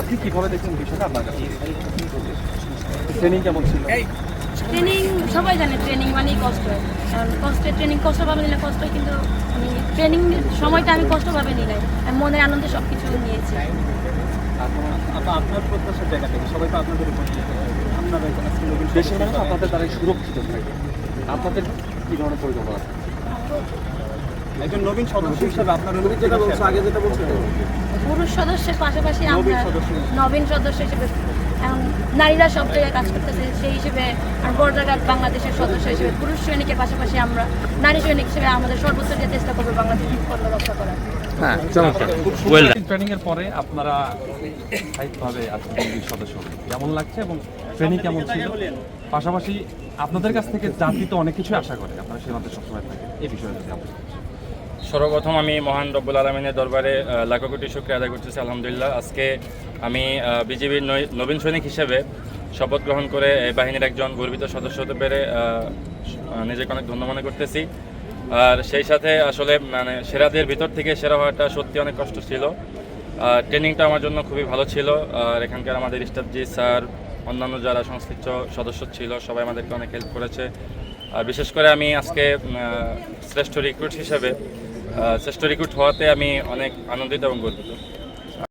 আপনি কীভাবে দেখছেন বিষয়টা আপনার কাছে? ট্রেনিং কেমন ছিল? ট্রেনিং সবাই জানে ট্রেনিং মানেই কষ্ট। কারণ কষ্টে ট্রেনিং কষ্ট ভাবে নিলে কষ্ট কিন্তু আমি ট্রেনিং সময়টা আমি কষ্টভাবে নিই নাই। আমি মনের আনন্দে সব কিছু নিয়েছি আপনার প্রত্যাশার জায়গা থেকে সবাই তো আপনাদের উপর আপনারা দেশের মানুষ আপনাদের দ্বারা সুরক্ষিত। থাকে আপনাদের কি ধরনের পরিকল্পনা আছে? একজন নবীন সদস্য হিসেবে আপনার যেটা বলছো আগে যেটা বলছো পুরুষ সদস্যের পাশাপাশি আমরা নবীন সদস্য হিসেবে এখন নারীরা সব জায়গায় কাজ করতেছে সেই হিসেবে আর বর্ডার বাংলাদেশের সদস্য হিসেবে পুরুষ সৈনিকের পাশাপাশি আমরা নারী সৈনিক হিসেবে আমাদের সর্বোচ্চ দিয়ে চেষ্টা করব বাংলাদেশ পণ্য রক্ষা করার। হ্যাঁ ট্রেনিং এর পরে আপনারা সদস্য কেমন লাগছে এবং ট্রেনিং কেমন ছিল? পাশাপাশি আপনাদের কাছ থেকে জাতি তো অনেক কিছু আশা করে আপনারা সীমান্তে সবসময় থাকেন। এই বিষয়ে যদি সর্বপ্রথম আমি মহান রব্বুল আলমিনের দরবারে লাখো কোটি শুক্রিয়া আদায় করতেছি, আলহামদুলিল্লাহ। আজকে আমি বিজেপির নবীন সৈনিক হিসেবে শপথ গ্রহণ করে এই বাহিনীর একজন গর্বিত সদস্য হতে পেরে নিজেকে অনেক ধন্য মনে করতেছি। আর সেই সাথে আসলে মানে সেরাদের ভিতর থেকে সেরা হওয়াটা সত্যি অনেক কষ্ট ছিল। আর ট্রেনিংটা আমার জন্য খুবই ভালো ছিল। আর এখানকার আমাদের স্টাফজি স্যার, অন্যান্য যারা সংশ্লিষ্ট সদস্য ছিল, সবাই আমাদেরকে অনেক হেল্প করেছে। আর বিশেষ করে আমি আজকে শ্রেষ্ঠ রিক্রুট হিসেবে শ্রেষ্ঠ রিক্রুট হওয়াতে আমি অনেক আনন্দিত এবং গর্বিত।